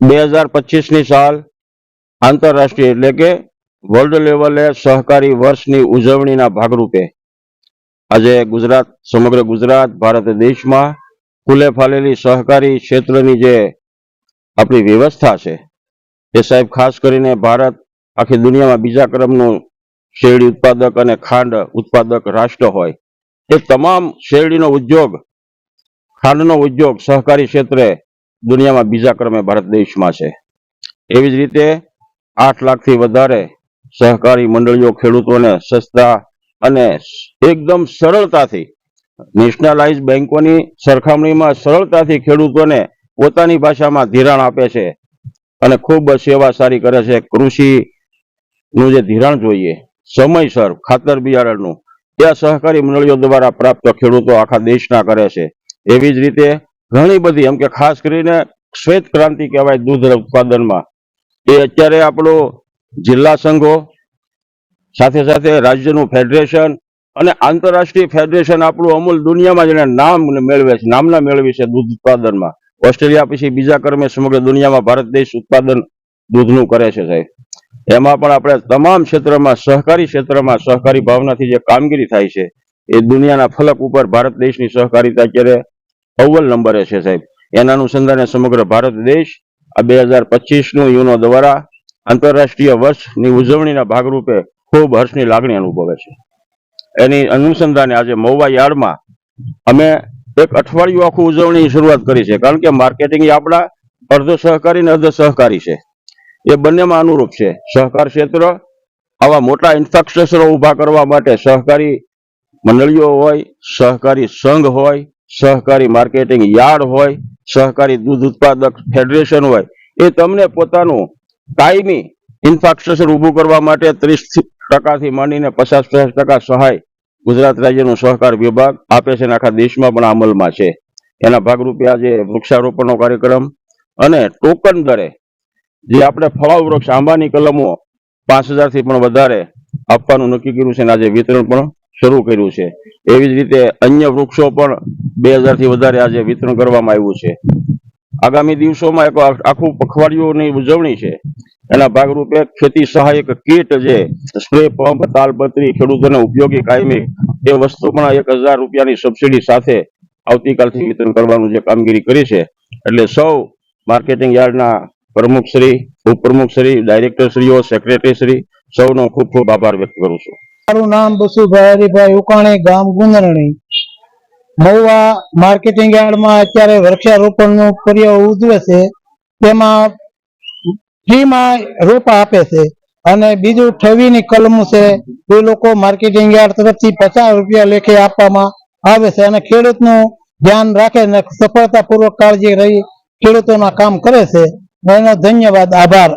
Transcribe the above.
બે હજાર સાલ આંતરરાષ્ટ્રીય એટલે કે વર્લ્ડ લેવલે સહકારી વર્ષની ઉજવણીના ભાગરૂપે આજે ગુજરાત, સમગ્ર ગુજરાત, ભારત દેશમાં ખુલે ફાલેલી સહકારી ક્ષેત્રની જે આપણી વ્યવસ્થા છે, એ સાહેબ ખાસ કરીને ભારત આખી દુનિયામાં બીજા ક્રમનું શેરડી ઉત્પાદક અને ખાંડ ઉત્પાદક રાષ્ટ્ર હોય, એ તમામ શેરડીનો ઉદ્યોગ ખાંડનો ઉદ્યોગ સહકારી ક્ષેત્રે દુનિયામાં બીજા ક્રમે ભારત દેશમાં છે. એવી જ રીતે આઠ લાખથી વધારે સહકારી મંડળીઓ, ખેડૂતોને સસ્તા અને એકદમ સરળતાથી નેશનલાઇઝ બેંકોની સરખામણીમાં સરળતાથી ખેડૂતોને પોતાની ભાષામાં ધિરાણ આપે છે અને ખૂબ સેવા સારી કરે છે. કૃષિનું જે ધિરાણ જોઈએ, સમયસર ખાતર બિયારણનું એ સહકારી મંડળીઓ દ્વારા પ્રાપ્ત ખેડૂતો આખા દેશના કરે છે. એવી જ રીતે ઘણી બધી, એમ કે ખાસ કરીને શ્વેત ક્રાંતિ કહેવાય દૂધ ઉત્પાદનમાં. એ અત્યારે આપણો જિલ્લા સંઘો, સાથે સાથે રાજ્યનું ફેડરેશન અને આંતરરાષ્ટ્રીય ફેડરેશન આપણું અમૂલ દુનિયામાં જેને નામ મેળવે છે, નામના મેળવી છે દૂધ ઉત્પાદનમાં. ઓસ્ટ્રેલિયા પછી બીજા ક્રમે સમગ્ર દુનિયામાં ભારત દેશ ઉત્પાદન દૂધનું કરે છે સાહેબ. એમાં પણ આપણે તમામ ક્ષેત્રમાં, સહકારી ક્ષેત્રમાં સહકારી ભાવનાથી જે કામગીરી થાય છે, એ દુનિયાના ફલક ઉપર ભારત દેશની સહકારીતા અત્યારે અવ્વલ નંબરે છે સાહેબ. એના અનુસંધાને સમગ્ર ભારત દેશ આ બે હજાર પચીસનું યુનો દ્વારા આંતરરાષ્ટ્રીય વર્ષની ઉજવણીના ભાગરૂપે ખૂબ હર્ષની લાગણી અનુભવે છે. એની અનુસંધાને આજે મહુવા યાર્ડમાં અમે એક અઠવાડિયું આખું ઉજવણીની શરૂઆત કરી છે. કારણ કે માર્કેટિંગ આપણા અર્ધ સહકારી અને અર્ધ સહકારી છે. એ બંનેમાં અનુરૂપ છે. સહકાર ક્ષેત્ર, આવા મોટા ઇન્ફ્રાસ્ટ્રક્ચરો ઊભા કરવા માટે સહકારી મંડળીઓ હોય, સહકારી સંઘ હોય સહકારી માર્કેટિંગ યાર્ડ હોય, સહકારી દૂધ ઉત્પાદક ફેડરેશન હોય, એ તમને પોતાનું કાયમી ઇન્ફ્રાસ્ટ્રક્ચર ઊભું કરવા માટે ત્રીસ ટકાથી માંડીને પચાસ પચાસ ટકા સહાય ગુજરાત રાજ્યનો સહકાર વિભાગ આપે છે અને આખા દેશમાં પણ અમલમાં છે. એના ભાગરૂપે આજે વૃક્ષારોપણનો કાર્યક્રમ અને ટોકન દરે જે આપણે ફળાવ વૃક્ષ, આંબાની કલમો પાંચ હજારથી પણ વધારે આપવાનું નક્કી કર્યું છે અને આજે વિતરણ પણ શરૂ કર્યું છે. એવી જ રીતે અન્ય વૃક્ષો પણ બે હજારથી વધારે આજે વિતરણ કરવામાં આવ્યું છે. આગામી દિવસોમાં એક આખું પખવાડિયુંની ઉજવણી છે. એના ભાગરૂપે ખેતી સહાયક કીટ જે સ્પ્રે પંપ, તાલપત્રી, ખેડૂતોને ઉપયોગી કાયમી એ વસ્તુ પણ એક હજાર રૂપિયાની સબસિડી સાથે આવતીકાલથી વિતરણ કરવાનું જે કામગીરી કરી છે. એટલે સૌ માર્કેટિંગ યાર્ડના પ્રમુખશ્રી, ઉપપ્રમુખશ્રી, ડાયરેક્ટરશ્રીઓ, સેક્રેટરીશ્રી, સૌનો ખૂબ ખૂબ આભાર વ્યક્ત કરું છું. મારું નામ બસુભાઈ હરિભાઈ ઉકાણી, ગામ ગુંદરણી. મહુવા માર્કેટિંગ યાર્ડમાં અત્યારે વૃક્ષારોપણનું પર્વ ઉજવે છે. તેમાં ફ્રીમાં રોપા આપે છે. અને બીજું ઠવીની કલમો છે, એ લોકો માર્કેટિંગ યાર્ડ તરફથી પચાસ રૂપિયા લેખે આપવામાં આવે છે અને ખેડૂતનું ધ્યાન રાખે ને સફળતાપૂર્વક કાળજી રહી ખેડૂતોના કામ કરે છે. એનો ધન્યવાદ, આભાર.